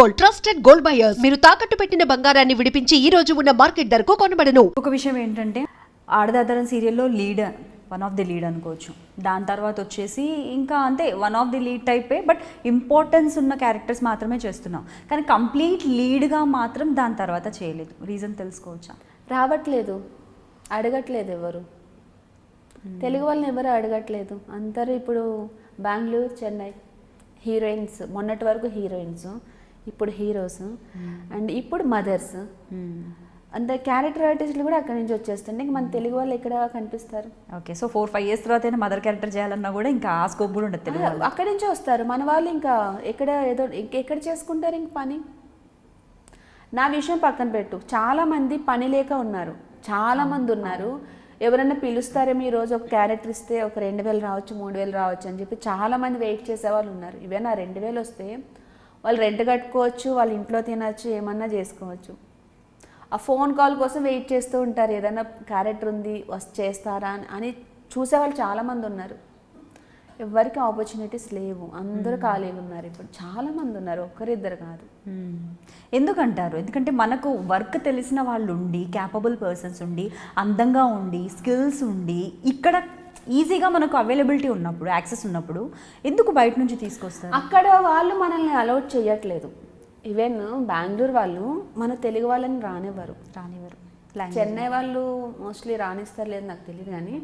Gold trusted gold buyers. మీరు తాకట్టు పెట్టిన బంగారాన్ని విడిపించి ఈ రోజు ఉన్న మార్కెట్ ధరకు కొనబడను. ఒక విషయం ఏంటంటే ఆడదాదరం సీరియల్లో lead one of the lead అనుకోవచ్చు. దాని తర్వాత వచ్చేసి ఇంకా అంతే వన్ ఆఫ్ ది లీడ్ టైపే బట్ ఇంపార్టెన్స్ ఉన్న క్యారెక్టర్స్ మాత్రమే చేస్తున్నాం. కానీ కంప్లీట్ లీడ్గా మాత్రం దాని తర్వాత చేయలేదు. రీజన్ తెలుసుకోవచ్చా? రావట్లేదు. అడగట్లేదు ఎవరు. తెలుగు వాళ్ళని ఎవరు అడగట్లేదు. అందరూ ఇప్పుడు బెంగళూరు చెన్నై హీరోయిన్స్ మొన్నటి వరకు హీరోయిన్స్. ఇప్పుడు హీరోస్ అండ్ ఇప్పుడు మదర్స్. అంత క్యారెక్టర్ ఆర్టిస్టులు కూడా అక్కడి నుంచి వచ్చేస్తుండే ఇంక మన తెలుగు వాళ్ళు ఎక్కడ కనిపిస్తారు? Okay so four five years తర్వాత మదర్ క్యారెక్టర్ చేయాలన్నా కూడా ఇంకా ఆ స్కోప్ కూడా ఉండదు తెలుగు. అక్కడి నుంచే వస్తారు. మన వాళ్ళు ఇంకా ఎక్కడ ఏదో ఎక్కడ చేసుకుంటారు ఇంక పని? నా విషయం పక్కన పెట్టు. చాలా మంది పని లేక ఉన్నారు. చాలా మంది ఉన్నారు ఎవరైనా పిలుస్తారేమో రోజు ఒక క్యారెక్టర్ ఇస్తే ఒక రెండు వేలు రావచ్చు మూడు వేలు రావచ్చు అని చెప్పి చాలా మంది వెయిట్ చేసే వాళ్ళు ఉన్నారు. ఇవే నా రెండు వేలు వస్తే వాళ్ళు రెంట్ కట్టుకోవచ్చు వాళ్ళ ఇంట్లో తినచ్చు ఏమన్నా చేసుకోవచ్చు. ఆ ఫోన్ కాల్ కోసం వెయిట్ చేస్తూ ఉంటారు. ఏదైనా క్యారెక్టర్ ఉంది వస్ చేస్తారా అని- చూసేవాళ్ళు చాలామంది ఉన్నారు. ఎవరికి ఆపర్చునిటీస్ లేవు. అందరూ ఖాళీగా ఉన్నారు ఇప్పుడు. చాలా మంది ఉన్నారు. ఒక్కరిద్దరు కాదు. ఎందుకంటారు? ఎందుకంటే మనకు వర్క్ తెలిసిన వాళ్ళు ఉండి క్యాపబుల్ పర్సన్స్ ఉండి అందంగా ఉండి స్కిల్స్ ఉండి ఇక్కడ ఈజీగా మనకు అవైలబిలిటీ ఉన్నప్పుడు యాక్సెస్ ఉన్నప్పుడు ఎందుకు బయట నుంచి తీసుకొస్తారు? అక్కడ వాళ్ళు మనల్ని అలౌట్ చేయట్లేదు. ఈవెన్ బెంగళూరు వాళ్ళు మన తెలుగు వాళ్ళని రానివ్వరు. రానివ్వరు. చెన్నై వాళ్ళు మోస్ట్లీ రాణిస్తారు లేదు నాకు తెలియదు కానీ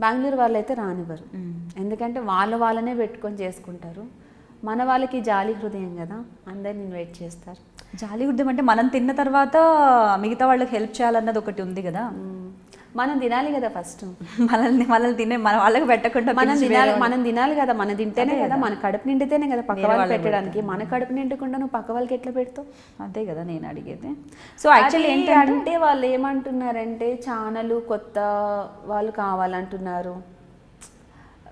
బెంగళూరు వాళ్ళు అయితే రానివ్వరు. ఎందుకంటే వాళ్ళ వాళ్ళనే పెట్టుకొని చేసుకుంటారు. మన వాళ్ళకి జాలి హృదయం కదా అందరు నేను వెయిట్ చేస్తారు. జాలి ఉద్యమం అంటే మనం తిన్న తర్వాత మిగతా వాళ్ళకి హెల్ప్ చేయాలన్నది ఒకటి ఉంది కదా. మనం తినాలి కదా ఫస్ట్ మనల్ని మనల్ని తినే మన వాళ్ళకి పెట్టకుండా మనం తినాలి మనం తినాలి కదా మనం తింటేనే కదా. మన కడుపు నిండితేనే కదా పక్క వాళ్ళకి పెట్టడానికి. మన కడుపు నిండకుండా నువ్వు పక్క వాళ్ళకి ఎట్లా పెడతావు? అంతే కదా నేను అడిగేది. సో యాక్చువల్లీ ఏంటంటే అంటే వాళ్ళు ఏమంటున్నారంటే ఛానల్ కొత్త వాళ్ళు కావాలంటున్నారు.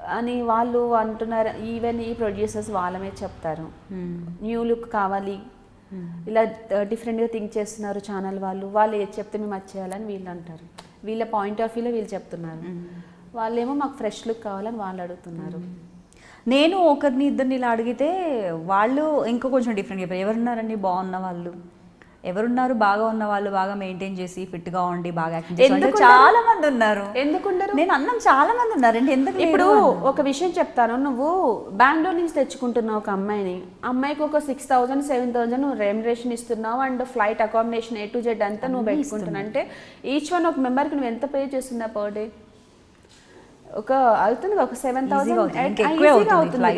అని వాళ్ళు అంటున్నారు. ఈవెన్ ఈ ప్రొడ్యూసర్స్ వాళ్ళమే చెప్తారు. న్యూ లుక్ కావాలి. ఇలా డిఫరెంట్గా థింక్ చేస్తున్నారు ఛానల్ వాళ్ళు. వాళ్ళు ఏది చెప్తే మేము అది చేయాలని వీళ్ళు అంటారు. వీళ్ళ పాయింట్ ఆఫ్ వ్యూలో వీళ్ళు చెప్తున్నారు. వాళ్ళేమో మాకు ఫ్రెష్ లుక్ కావాలని వాళ్ళు అడుగుతున్నారు. నేను ఒకరిని ఇద్దరిని ఇలా అడిగితే వాళ్ళు ఇంకో కొంచెం డిఫరెంట్ చెప్పారు. ఎవరున్నారండి? బాగున్న వాళ్ళు. ఎవరున్నారు? బాగా ఉన్న వాళ్ళు బాగా మెయింటైన్ చేసి fit గా ఉండి బాగా? చాలా మంది ఉన్నారు. ఎందుకుండరు నేను అన్నం చాలా మంది ఉన్నారండి. ఎందుకు ఇప్పుడు? ఒక విషయం చెప్తాను. నువ్వు బెంగళూరు నుంచి తెచ్చుకుంటున్నావు ఒక అమ్మాయిని అమ్మాయికి ఒక సిక్స్ థౌసండ్ సెవెన్ థౌసండ్ నువ్వు రెమ్యురేషన్ ఇస్తున్నావు and flight accommodation A to Z అంతా నువ్వు పెట్టుకుంటున్నావు అంటే ఈచ్ వన్ ఒక మెంబర్కి నువ్వు ఎంత పే చేస్తున్నావు పర్ డే ఒక అవుతుంది ఒక సెవెన్. థౌసండ్ అవుతుంది.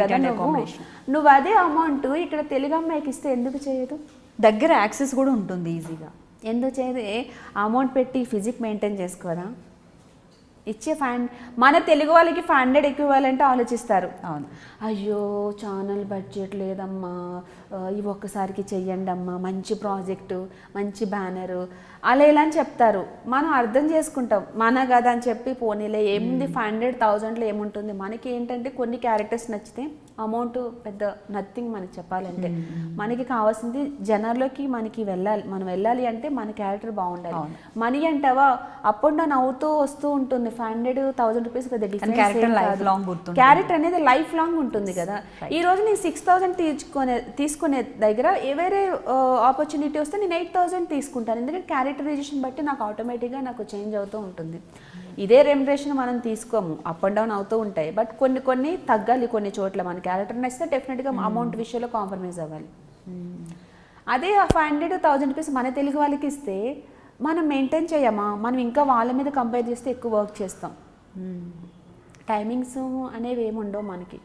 కదా. నువ్వు. అదే అమౌంట్ ఇక్కడ తెలుగు అమ్మాయికి ఇస్తే ఎందుకు చేయదు? దగ్గర యాక్సెస్ కూడా ఉంటుంది ఈజీగా. ఏ అమౌంట్ పెట్టి ఫిజిక్ మెయింటైన్ చేసుకోరా? ఇచ్చే ఫైవ్ మన తెలుగు వాళ్ళకి ఫైవ్ హండ్రెడ్ ఎక్కువ ఇవ్వాలంటే ఆలోచిస్తారు. అవును. అయ్యో ఛానల్ బడ్జెట్ లేదమ్మా. ఇవి ఒక్కసారికి చెయ్యండి అమ్మా మంచి ప్రాజెక్టు మంచి బ్యానరు అలా ఇలా అని చెప్తారు. మనం అర్థం చేసుకుంటాం. మన కదా అని చెప్పి పోనీలే ఏముంది ఫైవ్ హండ్రెడ్ థౌజండ్లో ఏముంటుంది? మనకి ఏంటంటే కొన్ని క్యారెక్టర్స్ నచ్చితే అమౌంట్ పెద్ద నథింగ్ మనకి చెప్పాలంటే. మనకి కావాల్సింది జనాల్లోకి మనకి వెళ్ళాలి. మనం వెళ్ళాలి అంటే మన క్యారెక్టర్ బాగుండాలి. మనీ అంటావా? అప్ అండ్ డౌన్ అవుతూ వస్తూ ఉంటుంది. ఫైవ్ హండ్రెడ్ థౌసండ్ రూపీస్ పెద్ద కాదు. గుర్తుంటుంది. క్యారెక్టర్ అనేది లైఫ్ లాంగ్ ఉంటుంది కదా. ఈ రోజు నేను సిక్స్ థౌసండ్ తీసుకునే తీసుకునే దగ్గర ఏ వేరే ఆపర్చునిటీ వస్తే నేను ఎయిట్ థౌసండ్ తీసుకుంటాను. ఎందుకంటే క్యారెక్టరైజేషన్ బట్టి నాకు ఆటోమేటిక్గా నాకు చేంజ్ అవుతూ ఉంటుంది. ఇదే రెమ్యురేషన్ మనం తీసుకోము. అప్ అండ్ డౌన్ అవుతూ ఉంటాయి. బట్ కొన్ని కొన్ని తగ్గాలి. కొన్ని చోట్ల మన క్యారెక్టర్ నచ్చితే డెఫినెట్గా అమౌంట్ విషయంలో కాంప్రమైజ్ అవ్వాలి. అదే ఫైవ్ హండ్రెడ్ థౌజండ్ రూపీస్ మన తెలుగు వాళ్ళకి ఇస్తే మనం మెయింటైన్ చేయమా? మనం ఇంకా వాళ్ళ మీద కంపేర్ చేస్తే ఎక్కువ వర్క్ చేస్తాం. టైమింగ్స్ అనేవి ఏమి ఉండవు మనకి.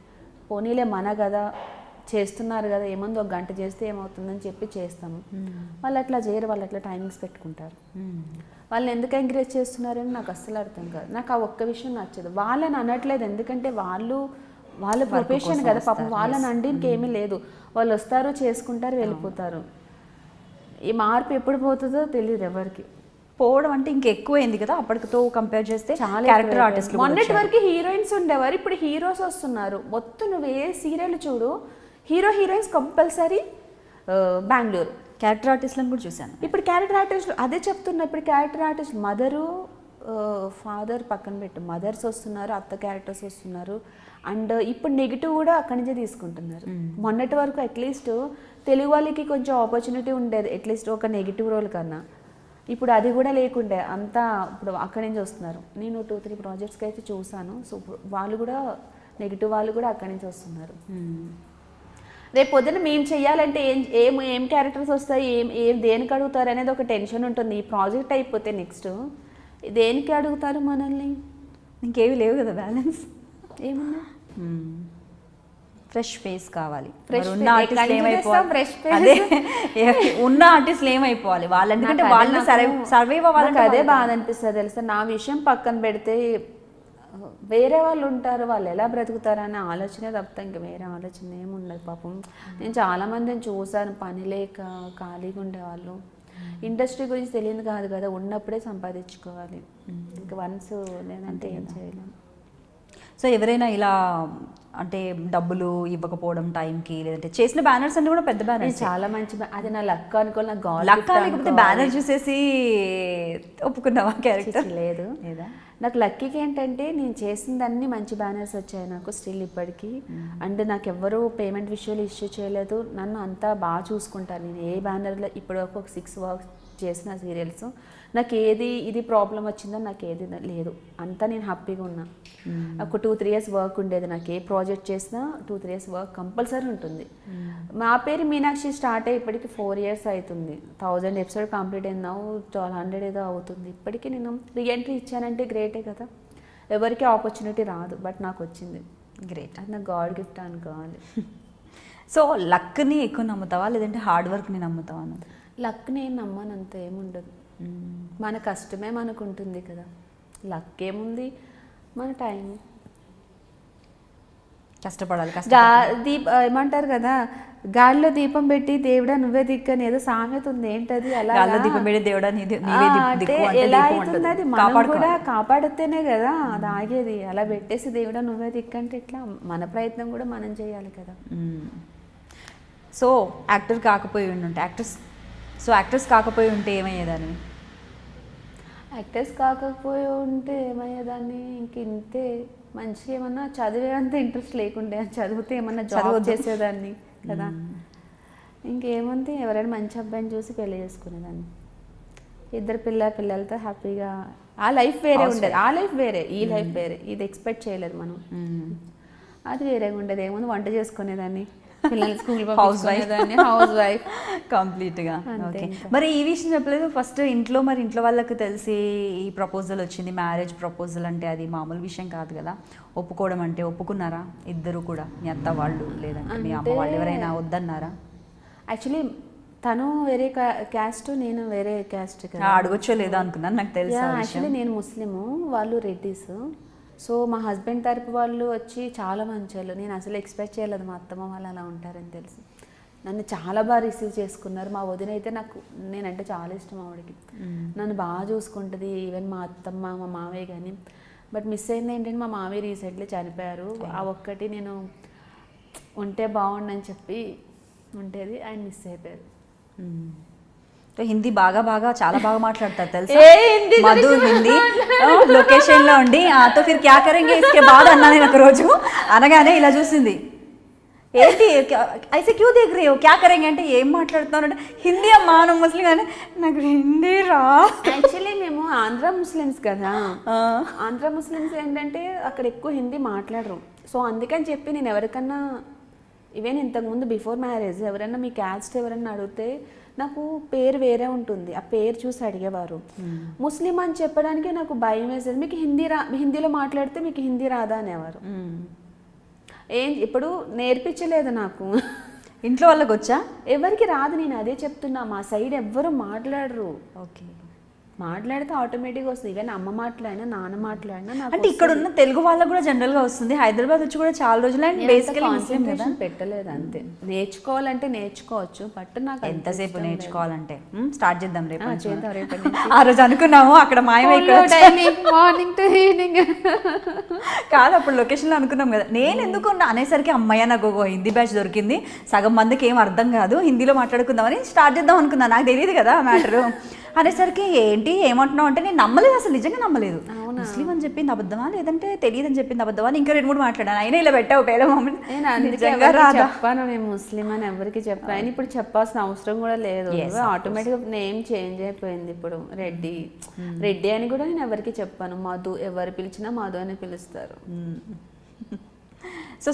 పోనీలే మన కదా చేస్తున్నారు కదా ఏముంది ఒక గంట చేస్తే ఏమవుతుందని చెప్పి చేస్తాము వాళ్ళు అట్లా చేయరు వాళ్ళు అట్లా టైమింగ్స్ పెట్టుకుంటారు. వాళ్ళని ఎందుకు ఎంకరేజ్ చేస్తున్నారని నాకు అస్సలు అర్థం కాదు. నాకు ఆ ఒక్క విషయం నచ్చదు. వాళ్ళని అనట్లేదు. ఎందుకంటే వాళ్ళు వాళ్ళ ప్రొఫెషన్ కదా పాపం వాళ్ళని అండికి ఏమీ లేదు. వాళ్ళు వస్తారు చేసుకుంటారు వెళ్ళిపోతారు. ఈ మార్పు ఎప్పుడు పోతుందో తెలియదు ఎవరికి. పోవడం అంటే ఇంకా ఎక్కువైంది కదా అప్పటితో కంపేర్ చేస్తే చాలా క్యారెక్టర్ ఆర్టిస్ట్ మొన్నటి వరకు హీరోయిన్స్ ఉండేవారు ఇప్పుడు హీరోస్ వస్తున్నారు. మొత్తం నువ్వు ఏ సీరియల్ చూడు hero heroines compulsory Bengaluru character ఆర్టిస్ట్లను కూడా చూశాను. ఇప్పుడు క్యారెక్టర్ ఆర్టిస్ట్ అదే చెప్తున్నా ఇప్పుడు క్యారెక్టర్ ఆర్టిస్ట్ మదరు ఫాదర్ పక్కన పెట్టు. మదర్స్ వస్తున్నారు అత్త క్యారెక్టర్స్ వస్తున్నారు. అండ్ ఇప్పుడు నెగిటివ్ కూడా అక్కడి నుంచే తీసుకుంటున్నారు. మొన్నటి వరకు అట్లీస్ట్ తెలుగు వాళ్ళకి కొంచెం ఆపర్చునిటీ ఉండేది అట్లీస్ట్ ఒక నెగిటివ్ రోల్ కన్నా. ఇప్పుడు అది కూడా లేకుండే అంతా ఇప్పుడు అక్కడి నుంచి వస్తున్నారు. నేను టూ త్రీ ప్రాజెక్ట్స్కి అయితే చూసాను సో వాళ్ళు కూడా నెగిటివ్ వాళ్ళు కూడా అక్కడి నుంచి వస్తున్నారు. రేపు పొద్దున మేము చెయ్యాలంటే ఏం ఏం ఏం క్యారెక్టర్స్ వస్తాయి ఏం ఏం దేనికి అడుగుతారు అనేది ఒక టెన్షన్ ఉంటుంది. ఈ ప్రాజెక్ట్ అయిపోతే నెక్స్ట్ దేనికి అడుగుతారు మనల్ని? ఇంకేవి లేవు కదా బ్యాలెన్స్ ఏమన్నా ఫ్రెష్ ఫేస్ కావాలి. ఉన్న. ఆర్టిస్టులు నుంచి ఏమైపోవాలి? ఉన్న ఆర్టిస్టులు ఏమైపోవాలి? వాళ్ళు ఎందుకంటే నాకు అదే వాళ్ళు నాకు- సర్వైవ్ సర్వైవ్ అవ్వాలంటే నాకు అదే బాధ అనిపిస్తుంది తెలుసా? నా విషయం పక్కన పెడితే వేరే వాళ్ళు ఉంటారు వాళ్ళు ఎలా బ్రతుకుతారు అనే ఆలోచనే తప్పితే ఇంక వేరే ఆలోచన ఏమి ఉండదు పాపం. నేను చాలా మందిని చూసాను పని లేక ఖాళీగా ఉండేవాళ్ళు ఇండస్ట్రీ గురించి తెలియదు కాదు కదా ఉన్నప్పుడే సంపాదించుకోవాలి. ఇంక వన్స్ లేదంటే ఏం చేయలేము సో ఎవరైనా ఇలా అంటే డబ్బులు ఇవ్వకపోవడం టైంకి లేదంటే చేసిన బ్యానర్స్ అన్ని కూడా పెద్ద బ్యానర్స్ చాలా మంచి అది నా లక్ అనుకోవాలి నా గాడ్ లక్క లేకపోతే బ్యానర్ చూసేసి ఒప్పుకున్నావా క్యారెక్టర్ లేదు. లేదా? నాకు లక్కీకి ఏంటంటే నేను చేసిందన్నీ మంచి బ్యానర్స్ వచ్చాయి నాకు స్టిల్ ఇప్పటికీ. అండ్ నాకు ఎవ్వరూ పేమెంట్ విషయాలు ఇష్యూ చేయలేదు. నన్ను అంతా బాగా చూసుకుంటాను నేను ఏ బ్యానర్లో ఇప్పటి వరకు ఒక సిక్స్ వర్క్ చేసిన సీరియల్స్. నాకు ఏది ఇది ప్రాబ్లం వచ్చిందో నాకు ఏది లేదు. అంతా నేను హ్యాపీగా ఉన్నా. ఒక టూ త్రీ ఇయర్స్ వర్క్ ఉండేది నాకు. ఏ ప్రాజెక్ట్ చేసినా two three years work compulsory ఉంటుంది. మా పేరు మీనాక్షి స్టార్ట్ అయ్యి ఇప్పటికి ఫోర్ ఇయర్స్ అవుతుంది థౌజండ్ ఎపిసోడ్ కంప్లీట్ అయింది. ట్వెల్వ్ హండ్రెడ్ ఏదో అవుతుంది. ఇప్పటికీ నేను రీఎంట్రీ ఇచ్చానంటే గ్రేటే కదా. ఎవరికి ఆపర్చునిటీ రాదు బట్ నాకు వచ్చింది. గ్రేట్. అది నా గాడ్ గిఫ్ట్ అనుకోవాలి సో లక్ని ఎక్కువ నమ్ముతావా? లేదంటే హార్డ్ వర్క్ని నమ్ముతావా నువ్వు? లక్ నేను నమ్మను అంత ఏముండదు మన కష్టమే మనకు ఉంటుంది కదా. లక్ ఏముంది మన టైం కష్టపడాలి గా దీప ఏమంటారు కదా గాలిలో దీపం పెట్టి దేవుడా నువ్వే దిక్కని ఏదో సామెత ఉంది. ఏంటది? అలా గాల్లో దీపం పెట్టి దేవుడా అంటే ఎలా అవుతుంది. అది మనం. కూడా కాపాడితేనే కదా అది ఆగేది. అలా పెట్టేసి దేవుడా నువ్వే దిక్కంటే ఎట్లా? మన ప్రయత్నం కూడా మనం చేయాలి కదా. సో యాక్టర్ కాకపోయి ఉంటే యాక్టర్స్ సో యాక్టర్స్ కాకపోయి ఉంటే ఏమయ్యేదాన్ని? యాక్టర్స్ కాకపోయి ఉంటే ఏమయ్యేదాన్ని? ఇంక ఇంతే. మంచి ఏమన్నా చదివేంత ఇంట్రెస్ట్ లేకుండే చదివితే ఏమన్నా చదవద్దు. చేసేదాన్ని కదా. ఇంకేముంది ఎవరైనా మంచి అబ్బాయిని చూసి పెళ్ళి చేసుకునేదాన్ని. ఇద్దరు పిల్ల పిల్లలతో హ్యాపీగా. ఆ లైఫ్ వేరే ఉండేది. ఆ లైఫ్ వేరే. ఈ లైఫ్ వేరే. ఇది ఎక్స్పెక్ట్ చేయలేదు మనం. అది వేరేగా ఉండేది. ఏముంది? వంట చేసుకునేదాన్ని. పిల్లల్ని school house wife house wife కంప్లీట్గా ఓకే. మరి ఈ విషయం చెప్పలేదు. ఫస్ట్ ఇంట్లో మరి ఇంట్లో వాళ్ళకి తెలిసి ఈ ప్రపోజల్ వచ్చింది. మ్యారేజ్ ప్రపోజల్ అంటే అది మామూలు విషయం కాదు కదా. ఒప్పుకోవడం అంటే ఒప్పుకున్నారా? ఇద్దరు కూడా. మీ అత్త వాళ్ళు లేదంటే మీ అమ్మ వాళ్ళు ఎవరైనా వద్దన్నారా? యాక్చువల్లీ తను వేరే క్యాస్ట్ నేను వేరే క్యాస్ట్ అడగొచ్చో లేదో అనుకున్నాను. నాకు తెలుసు యాక్చువల్లీ నేను ముస్లిము. వాళ్ళు రెడ్డిస్. సో మా హస్బెండ్ తరపు వాళ్ళు వచ్చి చాలా మంచోళ్ళు. నేను అసలు ఎక్స్పెక్ట్ చేయలేదు మా అత్తమ్మ వాళ్ళు అలా ఉంటారని తెలిసి. నన్ను చాలా బాగా రిసీవ్ చేసుకున్నారు. మా వదిన అయితే నాకు నేనంటే చాలా ఇష్టం ఆవిడకి. నన్ను బాగా చూసుకుంటుంది. ఈవెన్ మా అత్తమ్మ మా మావయ్య కానీ బట్ మిస్ అయింది ఏంటంటే మా మావయ్య రీసెంట్లీ చనిపోయారు. ఆ ఒక్కటి నేను ఉంటే బాగుండని చెప్పి ఉండేది ఆయన మిస్ అయిపోయారు. హిందీ బాగా బాగా చాలా బాగా మాట్లాడతారు తెలుసా? మధు హిందీ లొకేషన్లో ఉండి ఆ తో ఫిర్ క్యా కరెంగే? ఇస్కే బాధ అన్నా నేను ఒక రోజు అనగానే ఇలా చూసింది. ఏంటి ఐసే క్యూ దేఖ్ రే క్యా కరెంగే? అంటే ఏం మాట్లాడుతున్నారు అంటే హిందీ అమ్మా నువ్వు ముస్లిం కానీ నాకు హిందీ రా. యాక్చువల్లీ మేము ఆంధ్ర ముస్లిమ్స్ కదా. ఆంధ్ర ముస్లిమ్స్ ఏంటంటే అక్కడ ఎక్కువ హిందీ మాట్లాడరు. సో అందుకని చెప్పి నేను ఎవరికన్నా ఈవెన్ ఇంతకుముందు బిఫోర్ మ్యారేజ్ ఎవరైనా మీ క్యాస్ట్ ఎవరైనా అడిగితే నాకు పేరు వేరే ఉంటుంది. ఆ పేరు చూసి అడిగేవారు. ముస్లిం అని చెప్పడానికి నాకు భయం వేసేది. మీకు హిందీ రా హిందీలో మాట్లాడితే మీకు హిందీ రాదా అనేవారు. ఏం ఇప్పుడు నేర్పించలేదు నాకు. ఇంట్లో వాళ్ళకి వచ్చా ఎవరికి రాదు నేను అదే చెప్తున్నా. మా సైడ్ ఎవ్వరు మాట్లాడరు. ఓకే. మాట్లాడితే ఆటోమేటిక్గా వస్తుంది. ఈవెన్ అమ్మ మాట్లాడినా నాన్న మాట్లాడినా అంటే ఇక్కడ ఉన్న తెలుగు వాళ్ళకు కూడా జనరల్గా వస్తుంది. హైదరాబాద్ వచ్చి కూడా చాలా రోజులు అండ్ బేసికలీ కాన్సన్ట్రేషన్ పెట్టలేదు అంతే. నేర్చుకోవాలంటే నేర్చుకోవచ్చు బట్ నాకు ఎంతసేపు. నేర్చుకోవాలంటే? స్టార్ట్ చేద్దాం రేపు. చేద్దాం నుంచి. ఆ రోజు అనుకున్నాము అక్కడ మాయమై ఇక్కడ వచ్చాం. డైలీ మార్నింగ్ టు ఈవినింగ్ కాదు అప్పుడు లొకేషన్లో అనుకున్నాం కదా. నేను ఎందుకు అనేసరికి అమ్మాయి నాకు హిందీ బ్యాచ్ దొరికింది. సగం మందికి ఏం అర్థం కాదు. హిందీలో మాట్లాడుకుందామని స్టార్ట్ చేద్దాం అనుకున్నా. నాకు తెలియదు కదా మ్యాటర్ అనేసరికి ఏంటి ఏమంటున్నావు అంటే నేను నమ్మలేదు అసలు నిజంగా నమ్మలేదు. ముస్లిం అని చెప్పింది అబద్ధమా లేదంటే తెలియదని చెప్పింది అబద్ధమా అని ఇంకా రెండు మూడు మాట్లాడాను. అయినా ఇలా పెట్టావు రాదా చెప్పాను నేను ముస్లిం అని ఎవరికి చెప్పాను. ఇప్పుడు చెప్పాల్సిన అవసరం కూడా లేదు. ఆటోమేటిక్గా నేమ్ చేంజ్ అయిపోయింది ఇప్పుడు. రెడ్డి. రెడ్డి అని కూడా నేను ఎవరికి చెప్పాను. మధు ఎవరు పిలిచినా మధు అని పిలుస్తారు. సో